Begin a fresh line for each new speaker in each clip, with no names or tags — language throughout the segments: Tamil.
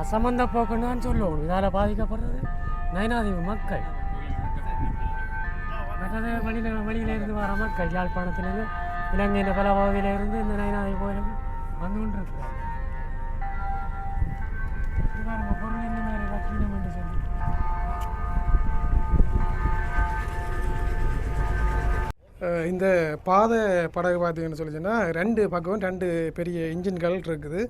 அசம்பந்த போக்குன்னு தான் சொல்லுவோம் இதால் பாதிக்கப்படுறது? நயனாதீவு மக்கள். மற்றது வெளியில் வெளியில வர மக்கள். யாழ்ப்பாணத்திலிருந்து இலங்கையின் பல பகுதியிலிருந்து இந்த நயனாதீவு கோயிலுக்கு வந்து கொண்டிருக்கிறார் பொருள் இந்த மாதிரி என்று சொல்லி.
இந்த பாதை படகு பார்த்தீங்கன்னு சொல்லி சொன்னால் ரெண்டு பக்கம் ரெண்டு பெரிய இன்ஜின்கள் இருக்குது.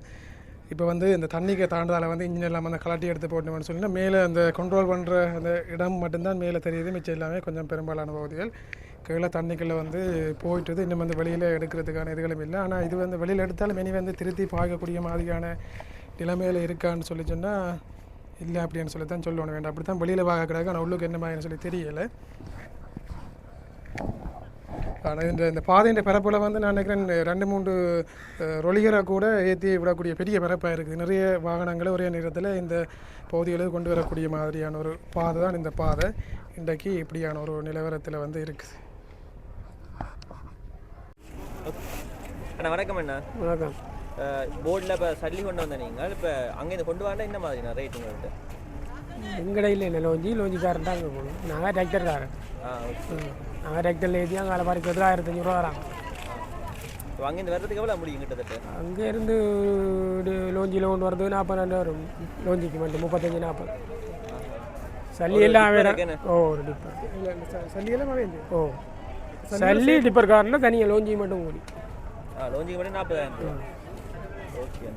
இப்போ வந்து இந்த தண்ணிக்கு தாண்டதால் வந்து இன்ஜின் எல்லாம் வந்து கலாட்டி எடுத்து போட்டோம்னு சொல்லினா மேலே அந்த கண்ட்ரோல் பண்ணுற அந்த இடம் மட்டும்தான் மேலே தெரியுது. மிச்சம் எல்லாமே கொஞ்சம் பெரும்பாலான பகுதிகள் கீழே தண்ணிக்குள்ளே வந்து போயிட்டுது. இன்னும் வந்து வெளியில் எடுக்கிறதுக்கான இதுகளும் இல்லை. ஆனால் இது வந்து வெளியில் எடுத்தாலும் இனி வந்து திருத்தி பார்க்கக்கூடிய மாதிரியான நிலைமையில் இருக்கான்னு சொல்லி சொன்னால் இல்லை அப்படின்னு சொல்லி தான் சொல்லணும். வேண்டாம். அப்படி தான் வெளியில் பார்க்க கிடக்கு ஆனால் உள்ளுக்கு என்ன மாதிரின்னு சொல்லி தெரியலை. ஆனால் இந்த இந்த பாதையின் பரப்பில் வந்து நான் நினைக்கிறேன் ரெண்டு மூன்று ரொலிகரை கூட ஏற்றி விடக்கூடிய பெரிய பரப்பாக இருக்குது. நிறைய வாகனங்களை ஒரே நேரத்தில் இந்த பகுதிகளுக்கு கொண்டு வரக்கூடிய மாதிரியான ஒரு பாதை தான் இந்த பாதை. இன்றைக்கு இப்படியான ஒரு நிலவரத்தில் வந்து இருக்குது
அண்ணா வணக்கம் அண்ணா.
வணக்கம்.
போர்டில் இப்போ சல்லி கொண்டு வந்த நீங்கள் இப்போ அங்கேருந்து கொண்டு வரல என்ன மாதிரிண்ணா ரேட் உங்கள்கிட்ட
எங்கட இல்லை இல்லை லோஞ்சி லோஞ்சிக்காரன் தான் அங்கே போகணும். நாங்கள் டிராக்டர்காரன்
ஆ ஓகே.
நாங்கள் டிராக்டரில் ஏற்றி அங்கே பறிக்கிறதுக்கு ஆயிரத்தஞ்சு ரூபா வராங்க
இப்போ அங்கேருந்து வர்றதுக்கு எவ்வளோ முடியும் கிட்டத்தட்ட
அங்கேருந்து லோஞ்சியில் கொண்டு வரது நாற்பது ரெண்டு வரும் லோஞ்சிக்கு மட்டும் முப்பத்தஞ்சு நாற்பது சல்லி எல்லாம் வேற? ஓ ஒரு டிப்பர்
இல்லை சல்லியெல்லாம் மழையுது
ஓ சல்லி டிப்பர் காரன்னா தனியாக லோஞ்சி மட்டும் கூடி
ஆ லோஞ்சிக்கு மட்டும் நாற்பதாயிரம் ஓகே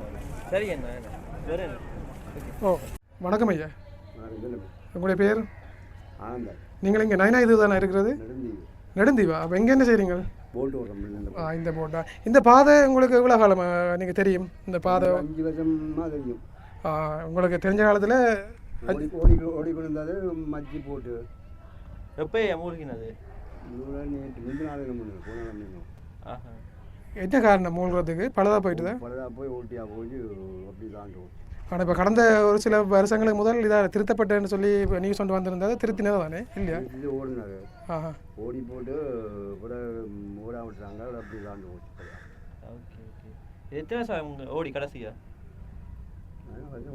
சரி என்ன
ஓ
வணக்கம் ஐயா உங்களுடைய பேர் நீங்கள் இங்கே நைனா இது தானே இருக்கிறது?
நெடுந்தி
நெடுந்தீவா? அப்போ எங்கே என்ன செய்கிறீங்க?
போட்டு ஓடுறோம்
ஆ, இந்த போட்டா இந்த பாதை உங்களுக்கு எவ்வளோ காலமாக நீங்கள் தெரியும்? இந்த பாதை
அஞ்சு வருஷமா தெரியும்.
ஆ, உங்களுக்கு தெரிஞ்ச காலத்தில்
ஓடி ஓடி இருந்தது மச்சி போட்டு.
எப்போ மூழ்கினது?
என்ன
காரணம்? மூழ்கிறதுக்கு? பழுதாக போயிட்டுதா?
பலதா போய் ஓட்டியா போய் அப்படி தாண்டுவோம்
ஆனால் இப்போ கடந்த ஒரு சில வருஷங்களுக்கு முதல் இதாக திருத்தப்பட்டேன்னு சொல்லி இப்போ நியூஸ் கொண்டு வந்திருந்தது. திருத்தினது தானே? இல்லையா?
இது ஓடினாரு.
ஆஹா.
ஓடி போட்டு கூட ஓட விட்டுறாங்க அப்படி தாண்டு போச்சு
ஓகே ஓகே. எத்தனை வருஷம் உங்க ஓடி கடைசியா?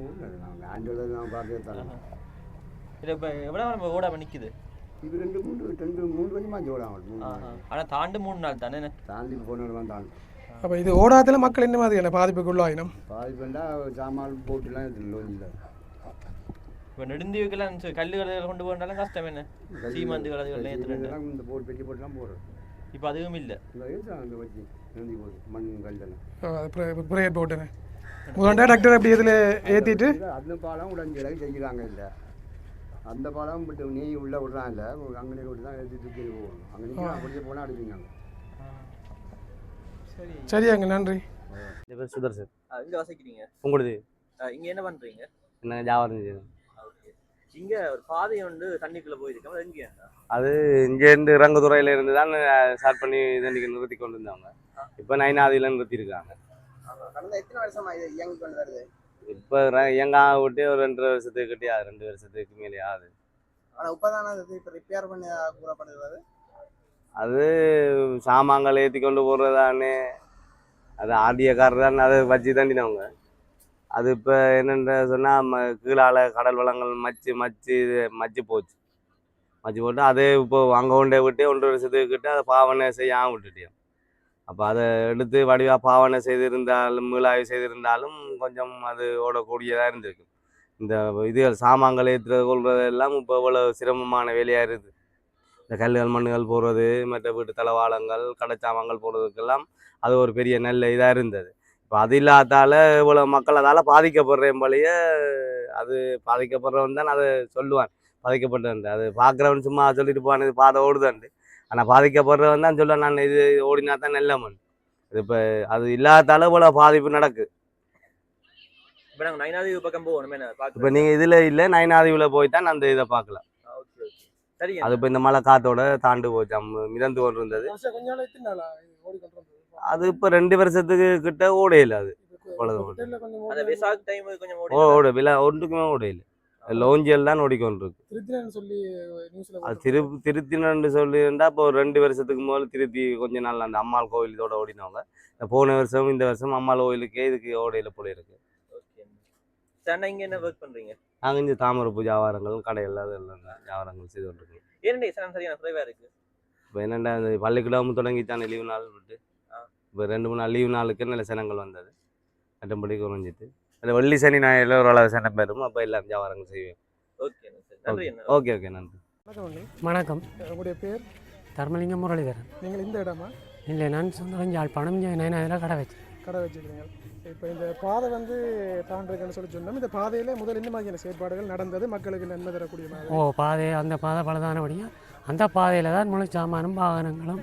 ஓடினாரு. நாங்கள் ஆண்டோட நான் பார்க்கவே தரேன்
இல்லை இப்போ எவ்வளோ நம்ம ஓடாமல் நிற்குது
இது ரெண்டு மூணு ரெண்டு மூணு கொஞ்சமாக ஓடாம மூணு நாள்.
ஆஹா. ஆனால் தாண்டு மூணு நாள் தானே?
தாண்டி போனவங்க தாண்டி.
அப்போ இது ஓடாத்தில் மக்கள் என்ன மாதிரியான பாதிப்புக்கு உள்ளாயினம்
பாதிப்பண்டா சாமான் போட்டுலாம் லோஞ்சில்.
இப்போ நெடுந்தீவுக்கெல்லாம் கல்லுகள் கொண்டு போனாலும் கஷ்டம் என்ன? சீமாந்து கலதுகள் ஏற்றுறேன்
இதெல்லாம் இந்த போட்டு பெட்டி போட்டுலாம் போடுறோம்
இப்போ அதுவும் இல்லை.
மண் கல்லெல்லாம்
புரையட் போட்டுன்னு முதல்டா டாக்டர் அப்படி இதில் ஏற்றிட்டு
அந்த பாலம் உடஞ்சி இடம் செய்கிறாங்க இல்லை. அந்த பாலம் நீ உள்ளே விட்றான் இல்லை அங்கே விட்டு தான் தூக்கி போகணும். அங்கே அப்படியே போனால் அடிப்பீங்க
சரியாங்க நன்றி.
என் பேர் சுதர்சன்
இங்கே வசிக்கிறீங்க?
உங்களுது?
இங்கே என்ன பண்ணுறீங்க
என்ன செய்யுது
ஓகே. இங்கே ஒரு பாதை வந்து தண்ணிக்குள்ளே போயிருக்கோம். அது எங்கே
அது இங்கேருந்து இறங்குதுறையில இருந்து தான் ஸ்டார்ட் பண்ணி தண்ணிக்கு நிறுத்தி கொண்டு இருந்தாங்க இப்போ நைனாதியில் நிறுத்தியிருக்காங்க
கடந்த எத்தனை வருஷமா இது இயங்கி கொண்டு வருது?
இப்போ எங்க விட்டு ஒரு ரெண்டு வருஷத்துக்கு கிட்டே ரெண்டு வருஷத்துக்கு மேலே ஆகுது
ஆனா இப்பதானே அது இப்ப ரிப்பேர் பண்ணி கூறப்படுகிறது
அது சாமான்கள் ஏற்றி கொண்டு போடுறதானே அது ஆர்டியக்காரர் தான் அதை வச்சு தாண்டினவங்க. அது இப்போ என்னென்ற சொன்னால் ம கீழால் கடல் வளங்கள் மச்சு மச்சு இது மச்சு போச்சு. மச்சு போட்டு அதே இப்போ அங்கே கொண்டே விட்டு ஒன்று வருஷத்துக்கு கிட்ட அதை பாவனை செய்யாமல் விட்டுட்டேன் அப்போ அதை எடுத்து வடிவாக பாவனை செய்திருந்தாலும் மீளாய்வு செய்திருந்தாலும் கொஞ்சம் அது ஓடக்கூடியதாக இருந்திருக்கு. இந்த இதுகள் சாமான்கள் ஏற்றுறது கொள்வது எல்லாம் இப்போ இவ்வளோ சிரமமான வேலையாக இருக்குது. இந்த கல்லுகள் மண்ணுகள் போடுறது மற்ற வீட்டு தளவாளங்கள் கடைச்சாமான்கள் போடுறதுக்கெல்லாம் அது ஒரு பெரிய நல்ல இதாக இருந்தது. இப்போ அது இல்லாதால இவ்வளோ மக்கள் அதால் பாதிக்கப்படுறேன் போலயே அது பாதிக்கப்படுறவன் தான் அதை சொல்லுவான். பாதிக்கப்பட்டவன் அது பார்க்குறவன் சும்மா சொல்லிட்டு போவான் இது பாதை ஓடுதான்ட்டு. ஆனால் பாதிக்கப்படுறவன் தான் சொல்லுவான் நான் இது ஓடினா தான் நல்ல மண் இது இப்போ அது இல்லாதால இவ்வளோ பாதிப்பு நடக்கு.
இப்போ நாங்கள் நைனாதீவு பக்கம் போகணும்
இப்போ நீங்கள் இதில் இல்லை நயனாதிவில் போய் தான் அந்த இதை பார்க்கலாம் அது இப்போ இந்த மழை காத்தோட தாண்டு போச்சு. மிதந்து கொண்டு இருந்தது அது இப்போ ரெண்டு வருஷத்துக்கு கிட்ட ஓடையில அது. அவ்வளவுதான்.
அந்த விசாக் டைம் கொஞ்சம் ஓடி
விழா ஒன்றுக்குமே ஓடையில. லோஞ்சியல் தான் ஓடிக்கொண்டு இருக்கு
திருத்தினு சொல்லி நியூஸில்
அது திரு திருத்தினு சொல்லியிருந்தா இப்போ ஒரு ரெண்டு வருஷத்துக்கு முதல்ல திருத்தி கொஞ்ச நாள் அந்த அம்மாள் கோவில் இதோட ஓடினவங்க. இந்த போன வருஷம் இந்த வருஷம் அம்மாள் கோயிலுக்கே இதுக்கு ஓடையில போல இருக்கு
ஓகே. ஸ்டாண்டா இங்க என்ன ஒர்க் பண்றீங்க?
நாங்கள் இங்கே தாமரைப்பூ வியாபாரங்கள் கடைகள் அது எல்லாம் வியாபாரங்கள் செய்து கொண்டிருக்கோம்.
ஏன்டா சனம் சரியான குறைவா இருக்கு?
இப்போ என்னென்னா இந்த பள்ளிக்கூடம் தொடங்கி தானே லீவு நாள் விட்டு. இப்போ ரெண்டு மூணு நாள் லீவு நாளுக்கு நல்ல சனங்கள் வந்தது. மற்றபடி குறைஞ்சிட்டு. அந்த வெள்ளி சனி ஞாயிறு ஓரளவு சனம் பெறும். அப்போ எல்லாம் வியாபாரங்கள் செய்வேன்.
ஓகே நன்றி.
ஓகே. ஓகே நன்றி.
வணக்கம். உங்களுடைய பேர்?
தர்மலிங்க முரளிதரன்.
நீங்கள் இந்த இடமா?
இல்லை நான் சொந்த யாழ்ப்பாணம் நான் அதில் கடை வச்சேன்
கடை வச்சுக்கிறீங்க இப்போ இந்த பாதை வந்து தாண்டிருக்குன்னு சொல்லி சொன்னோம். இந்த பாதையில் முதல் இந்த மாதிரியான செயற்பாடுகள் நடந்தது மக்களுக்கு நன்மை தரக்கூடிய மாதிரி.
ஓ பாதை அந்த பாதை பலதானபடியும் அந்த பாதையில் தான் முழு சாமானும் வாகனங்களும்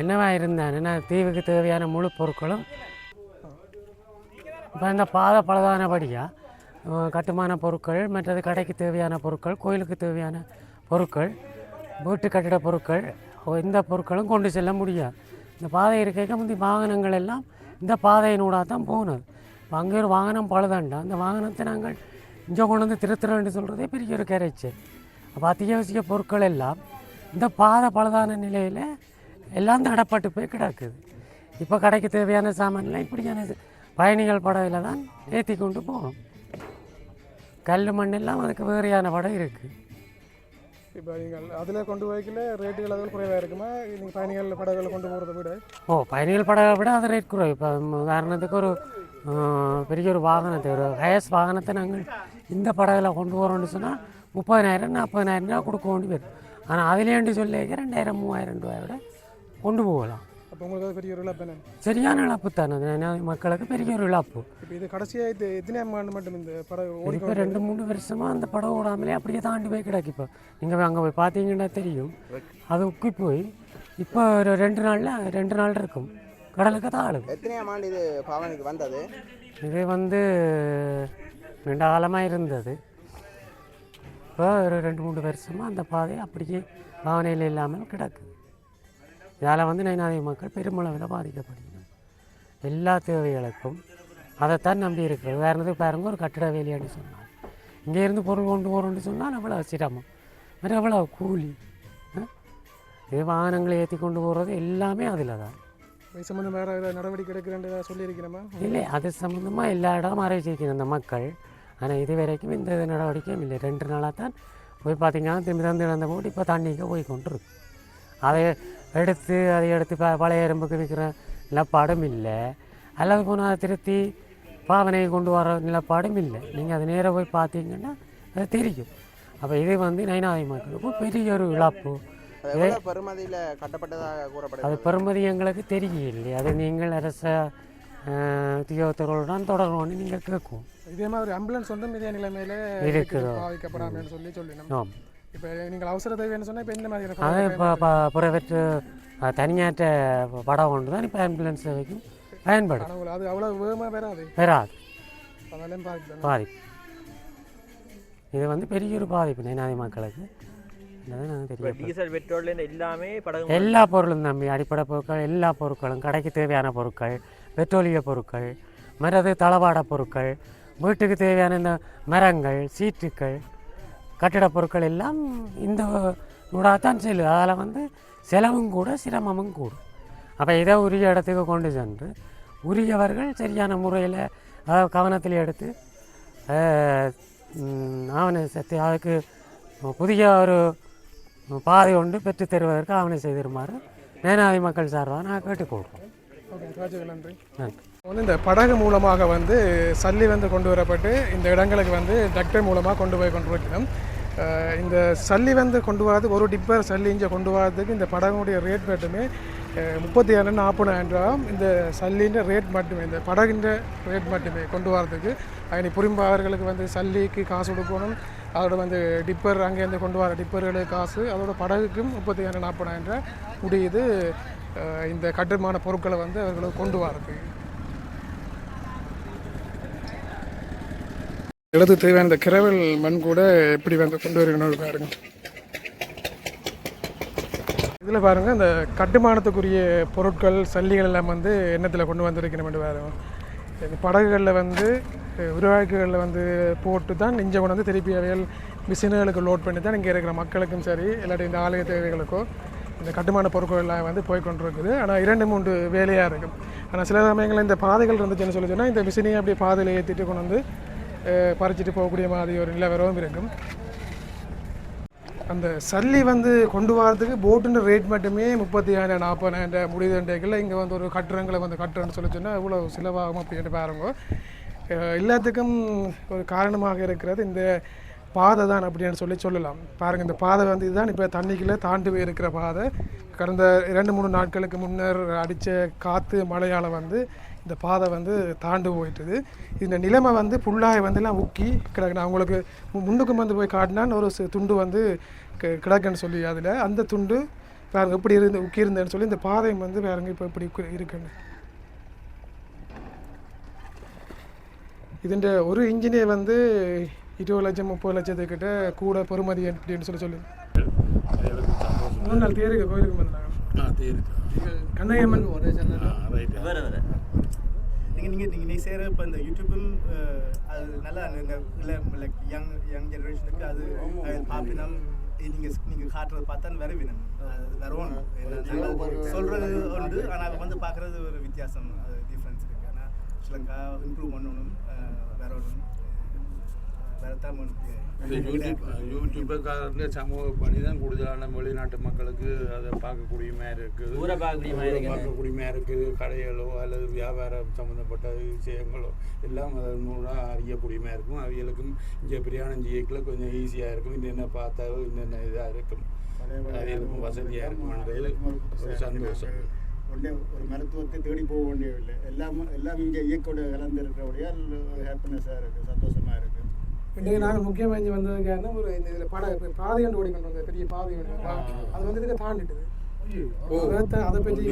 என்னவா இருந்தான்? என்ன தீவுக்கு தேவையான முழு பொருட்களும்? இப்போ இந்த பாதை பலதானபடியாக கட்டுமான பொருட்கள் மற்றது கடைக்கு தேவையான பொருட்கள் கோயிலுக்கு தேவையான பொருட்கள் வீட்டு கட்டிட பொருட்கள் ஓ, இந்த பொருட்களும் கொண்டு செல்ல முடியாது இந்த பாதை இருக்க முந்தி வாகனங்கள் எல்லாம் இந்த பாதையினூடாக தான் போனது. இப்போ அங்கே ஒரு வாகனம் பழுதாண்டா. அந்த வாகனத்தை நாங்கள் இங்கே கொண்டு வந்து திருத்துறோம்னு சொல்கிறதே பெரிய ஒரு கரைச்சல் அப்போ அத்தியாவசிய பொருட்கள் எல்லாம் இந்த பாதை பழுதான நிலையில் எல்லாம் தடப்பட்டு போய் கிடக்குது. இப்போ கடைக்கு தேவையான சாமான்லாம் இப்படியான பயணிகள் படகுல தான் ஏற்றி கொண்டு போகணும் கல் மண்ணெல்லாம் அதுக்கு வேறையான படம் இருக்குது
இப்போ நீங்கள் அதில் கொண்டு போய்க்கல ரேட்டுகள் அதுவும் குறைவாக இருக்குமா? நீங்கள் பயணிகள் படகுகளை கொண்டு போகிறத விட?
ஓ பயணிகள் படகை விட அது ரேட் குறைவு. இப்போ உதாரணத்துக்கு ஒரு பெரிய ஒரு வாகனத்தை ஒரு ஹயஸ் வாகனத்தை நாங்கள் இந்த படகுல கொண்டு போகிறோம்னு சொன்னால் முப்பதினாயிரம் நாற்பதினாயிரம் ரூபா கொடுக்க வேண்டி வரும். ஆனால் அதிலேண்டு சொல்லி ரெண்டாயிரம் மூவாயிரம் ரூபாயோட கொண்டு போகலாம்.
அப்போ உங்களுக்கு அது பெரிய ஒரு இழப்பு என்ன?
சரியான இழப்பு தானே மக்களுக்கு பெரிய ஒரு இழப்பு
இப்போ இது கடைசியாக இது எத்தனை ஆண்டு மட்டும் இந்த படகு
இப்போ ரெண்டு மூணு வருஷமாக அந்த படம் ஓடாமலே அப்படியே தாண்டி போய் கிடக்கு இப்போ நீங்கள் அங்கே போய் பார்த்தீங்கன்னா தெரியும் அது உக்கி போய் இப்போ ஒரு ரெண்டு நாளில் ரெண்டு நாள் இருக்கும் கடலுக்கு தான் ஆளுது
எத்தனையாம் ஆண்டு இது பாவனைக்கு வந்தது
இது வந்து நீண்ட காலமாக இருந்தது இப்போ ஒரு ரெண்டு மூணு வருஷமாக அந்த பாதை அப்படியே பாவனையில் இல்லாமல் கிடக்கு இதால் வந்து நைனாதி மக்கள் பெருமளவில் பாதிக்கப்படுகிறாங்க எல்லா தேவைகளுக்கும் அதைத்தான் நம்பி இருக்கிறது. உதாரணத்துக்கு பாருங்க ஒரு கட்டிட வேலையான்னு சொன்னாங்க. இங்கே இருந்து பொருள் கொண்டு போகிறோம்னு சொன்னால் அவ்வளோ சிரமம்? வேறு எவ்வளோ கூலி? இது வாகனங்களை ஏற்றி கொண்டு போகிறது எல்லாமே அதில் தான்
இது சம்மந்தம் வேறு ஏதாவது நடவடிக்கை எடுக்கிறேன் சொல்லியிருக்கிறேமா
இல்லை அது சம்மந்தமாக எல்லா இடமும் அறிவிச்சிருக்கணும் அந்த மக்கள். ஆனால் இது வரைக்கும் இந்த நடவடிக்கையும் இல்லை. ரெண்டு நாளாக தான் போய் பார்த்தீங்கன்னா திரும்பி தந்து இழந்த போட்டு இப்போ தண்ணிக்கு போய் கொண்டு இருக்கு அதை எடுத்து அதை எடுத்து ப பழைய எறும்புக்கு விற்கிற நிலப்பாடும் இல்லை. அல்லது போனால் அதை திருத்தி பாவனையை கொண்டு வர நிலப்பாடும் இல்லை. நீங்கள் அது நேராக போய் பார்த்தீங்கன்னா அது தெரியும். அப்போ இது வந்து நைனாதி மக்களுக்கு பெரிய ஒரு இழப்பு.
பெறுமதியில் கட்டப்பட்டதாக
அது பெறுமதி எங்களுக்கு தெரியவில்லை. அது நீங்கள் அரச உத்தியோகத்தர்களுடன் தொடரணும்னு நீங்கள் கேட்கும்.
இதே மாதிரி ஆம்புலன்ஸ் வந்து இதே நிலைமையில
இருக்குதோ.
பாதிக்கப்படாமல் சொல்லி சொல்லினோம்.
ஆம்.
இப்போ நீங்கள் அவசர தேவைன்னு சொன்னால் இப்போ
அது பிரைவேட் தனியாற்ற படம் கொண்டு தான் இப்போ ஆம்புலன்ஸ் சேவைக்கும் பயன்படும்.
அது அவ்வளோ வேகமாக வராது.
பெறாது
அதெல்லாம் பாதிப்பு
இது வந்து பெரிய ஒரு பாதிப்பு நைனாதி மக்களுக்கு.
டீசல் எல்லாமே
எல்லா பொருளும் தம்பி அடிப்படை பொருட்கள் எல்லா பொருட்களும் கடைக்கு தேவையான பொருட்கள் பெட்ரோலிய பொருட்கள் மரது தளவாட பொருட்கள் வீட்டுக்கு தேவையான இந்த மரங்கள் சீட்டுக்கள் கட்டிடப் பொருட்கள் எல்லாம் இந்த நூடாகத்தான் செல்லுது. அதில் வந்து செலவும் கூட சிரமமும் கூடும் அப்போ இதை உரிய இடத்துக்கு கொண்டு சென்று உரியவர்கள் சரியான முறையில் அதை கவனத்தில் எடுத்து ஆவண சக்தி அதுக்கு புதிய ஒரு பாதை ஒன்று பெற்றுத் தருவதற்கு ஆவணை செய்திருமாறு மேனாதி மக்கள் சார்பாக நான் கேட்டுக்கொள்கிறோம்
நன்றி.
நன்றி.
வந்து இந்த படகு மூலமாக வந்து சல்லி வந்து கொண்டு வரப்பட்டு இந்த இடங்களுக்கு வந்து டக்டர் மூலமாக கொண்டு போய் கொண்டு அஹ் இந்த சல்லி வந்து கொண்டு வரது ஒரு டிப்பர் சல்லி இங்கே கொண்டு வரதுக்கு இந்த படகுடைய ரேட் மட்டுமே முப்பத்தி ஏழு நாற்பதாயிரம் இந்த சல்லின்ற ரேட் மட்டுமே இந்த படகுன்ற ரேட் மட்டுமே கொண்டு வரதுக்கு அதனை புரிம்பாளர்களுக்கு வந்து சல்லிக்கு காசு கொடுக்கணும் அதோட வந்து டிப்பர் அங்கேருந்து கொண்டு வர டிப்பர்களுக்கு காசு அதோட படகுக்கும் முப்பத்தி ஏழு நாற்பதாயிரம் ரூபா முடியுது இந்த கட்டுமான பொருட்களை வந்து அவர்களுக்கு கொண்டு வரதுக்கு இடத்து தேவையான இந்த கிரவல் மண் கூட எப்படி வந்து கொண்டு வரணும் பாருங்க. இதில் பாருங்கள் இந்த கட்டுமானத்துக்குரிய பொருட்கள் சல்லிகள் எல்லாம் வந்து எண்ணத்தில் கொண்டு வந்திருக்கணும் பாருங்க. இந்த படகுகளில் வந்து உருவாக்குகளில் வந்து போட்டு தான் இங்கே கொண்டு வந்து திருப்பி அவைகள் மிஷின்களுக்கு லோட் பண்ணி தான் இங்கே இருக்கிற மக்களுக்கும் சரி இல்லாட்டி இந்த ஆலய தேவைகளுக்கோ இந்த கட்டுமான பொருட்கள் எல்லாம் வந்து போய் இருக்குது ஆனால் இரண்டு மூன்று வேலையாக இருக்கும் ஆனால் சில சமயங்களில் இந்த பாதைகள் இருந்துச்சுன்னு சொல்லி சொன்னால் இந்த மிஷினையும் அப்படியே பாதையில் ஏற்றிட்டு கொண்டு வந்து பறிச்சிட்டு போகக்கூடிய மாதிரி ஒரு நிலவரவும் இருக்கும். அந்த சல்லி வந்து கொண்டு வரதுக்கு போட்டுன்ற ரேட் மட்டுமே முப்பத்தி ஏழு நாற்பதாயிரம் முடிவுண்டேக்கில் இங்கே வந்து ஒரு கட்டுறங்களை வந்து கட்டுறேன்னு சொல்லி சொன்னால் இவ்வளோ செலவாகும் அப்படின்ட்டு பாருங்க. எல்லாத்துக்கும் ஒரு காரணமாக இருக்கிறது இந்த பாதை தான் அப்படின்னு சொல்லி சொல்லலாம். பாருங்கள் இந்த பாதை வந்து இதுதான். இப்போ தண்ணிக்குள்ளே தாண்டி போய் இருக்கிற பாதை. கடந்த இரண்டு மூணு நாட்களுக்கு முன்னர் அடித்த காற்று மழையால் வந்து இந்த பாதை வந்து தாண்டு போயிட்டுது. இந்த நிலைமை வந்து புல்லாக வந்துலாம் உக்கி கிடக்கு அவங்களுக்கு உங்களுக்கு முன்னுக்கு வந்து போய் காட்டினான்னு ஒரு துண்டு வந்து கிடக்குன்னு சொல்லி அதில். அந்த துண்டு வேறு எப்படி இருந்து உக்கி இருந்தேன்னு சொல்லி இந்த பாதை வந்து வேறுங்க இப்போ இப்படி இருக்குன்னு இதுன்ற ஒரு இன்ஜினியர் வந்து இருபது லட்சம் முப்பது லட்சத்துக்கிட்ட கூட பொறுமதி அப்படின்னு சொல்லி சொல்லி. முன்னாள் தேருக்கு கோயிலுக்கு வந்தாங்க கண்ணையம்மன்
வேற வேற.
நீங்கள் நீங்கள் நீங்கள் நீ செய்கிற இப்போ இந்த யூடியூப்பும் அது நல்லா இந்த இல்லை லைக் யங் யங் ஜெனரேஷனுக்கு அது பார்ப்பினம் நீங்கள் நீங்கள் காட்டுறது பார்த்தா வரவினம் அது வரணும் சொல்கிறது உண்டு ஆனால் வந்து பார்க்குறது ஒரு வித்தியாசம். அது டிஃப்ரென்ஸ் இருக்குது ஆனால் ஸ்ரீலங்கா இம்ப்ரூவ் பண்ணணும் வரணும் வரத்தான்
இந்த யூடியூப் யூடியூப்புக்காரங்க சமூக பணி தான் கூடுதலான வெளிநாட்டு மக்களுக்கு அதை பார்க்கக்கூடிய மாதிரி இருக்குது.
ஊரை பார்க்கக்கூடிய மாதிரி இருக்குது.
பார்க்கக்கூடிய மாதிரி இருக்குது. கடைகளோ அல்லது வியாபாரம் சம்மந்தப்பட்ட விஷயங்களோ எல்லாம் அதன் மூலம் அறியக்கூடிய மாதிரி இருக்கும். அவைகளுக்கும் இங்கே பிரயாணம் செய்யக்குள்ள கொஞ்சம் ஈஸியாக இருக்கும். என்னென்ன பார்த்தாலோ என்னென்ன இதாக இருக்கும். அவைகளுக்கும் வசதியாக இருக்கும்ன்றது ஒரு சந்தோஷம்.
உடனே ஒரு மருத்துவத்தை தேடி போக வேண்டியதில்லை. எல்லாம் எல்லாம் இங்கே இயக்கோட கலந்துருக்கிறபடியால் ஒரு ஹாப்பினஸாக இருக்குது சந்தோஷமாக இருக்குது
இன்றைக்கு நாங்கள் முக்கியமாக இங்கே வந்தது காரணம் ஒரு இந்த இதில் பட பாதை ஒன்று ஓடிக்கொண்டு வந்த பெரிய பாதை ஒன்று அது வந்து இதுக்கு தாண்டிட்டுது. அதை பற்றி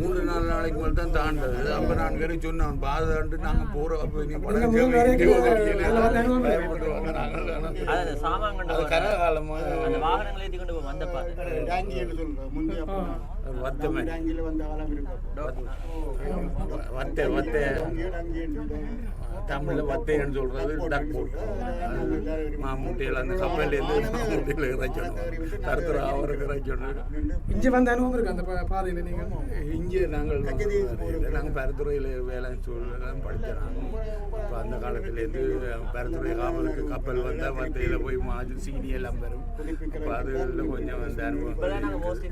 மூணு நாலு நாளைக்கு மேலே தான் தாண்டது. அப்போ நான் வேற சொன்னேன் பாதாண்டு நாங்கள் போகிறோம் அப்போ நீ
பாதை.
வத்தை வத்தை தமிழில் வத்தைன்னு சொல்றது டக் போட் மாமூட்டையில் அந்த கப்பல்லேருந்து மாமூட்டையில் இறைக்கணும் கருத்துற அவருக்கு இறைக்கணும்
இங்கே வந்த அனுபவம் இருக்குது அந்த பாதையில் நீங்கள்
இங்கே நாங்கள் நாங்கள் பருத்துறையில் வேலை சூழலாம் படித்தோம் இப்போ அந்த காலத்துலேருந்து பருத்துறை காவலுக்கு கப்பல் வந்தால் வத்தையில் போய் மாஜு சீனி எல்லாம் வரும் இப்போ அதுல கொஞ்சம் அந்த அனுபவம்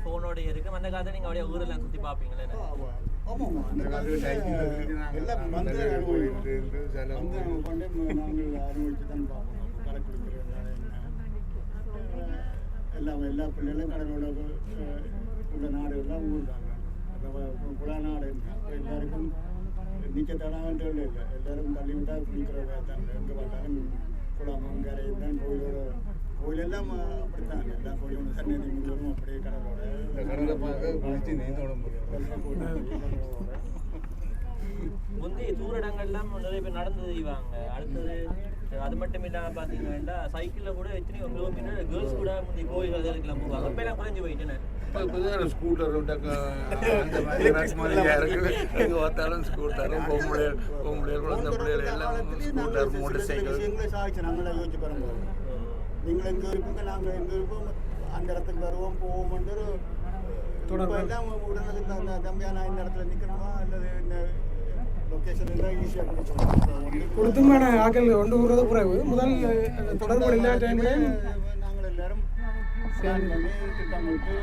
ஃபோனோட இருக்கு. அந்த காலத்தில் நீங்கள் அப்படியே ஊரெல்லாம் சுற்றி பார்ப்பீங்களே
எல்லாம் வந்து தான் பார்ப்போம் எல்லா பிள்ளைகளும் கடலோட உள்ள நாடுகள்லாம் ஊர் தாங்க நாடு எல்லாருக்கும் நிற்க தடான்ட்டு இல்லை எல்லாரும் தள்ளி விட்டால் குளிக்கிற தான் எங்கே பார்த்தாலும் குளம் கரையும் தான் கோயிலோட கோயிலெல்லாம் அப்படித்தான். எல்லா கோயிலும் சன்னதி முழுவதும் அப்படியே கடலோட
கடலை பார்க்க குளிச்சு நீந்தோட
முந்தி தூரடங்கள்லாம் நிறைய பேர் நடந்து செய்வாங்க. அடுத்தது அது மட்டும் இல்லாமல் பார்த்தீங்கன்னா சைக்கிளில் கூட எத்தனையோ கிலோமீட்டர் கேர்ள்ஸ் கூட முந்தி கோயில் அதுக்கெல்லாம் போவாங்க. இப்போ எல்லாம் குறைஞ்சு போயிட்டேன்
ஸ்கூட்டர் அந்த மாதிரி எங்கே பார்த்தாலும் ஸ்கூட்டரும் பொம்பளை பொம்பளை குழந்தை பிள்ளைகள் எல்லாம் ஸ்கூட்டர் மோட்டர் சைக்கிள்
நீங்கள் எங்கே இருப்பீங்க நாங்கள் எங்கே இருப்போம் அந்த இடத்துக்கு வருவோம் போவோம்ன்ற ஒரு எல்லாம் உடனே தம்பியா நான் இந்த இடத்துல நிற்கணுமா அல்லது இந்த
கொடுத்துமான ஆக்கள் கொண்டு விடுறது குறைவு முதல் தொடர்பு இல்லாத டைம்லேயும்
நாங்கள் எல்லாரும் பண்ணி திட்டமிட்டு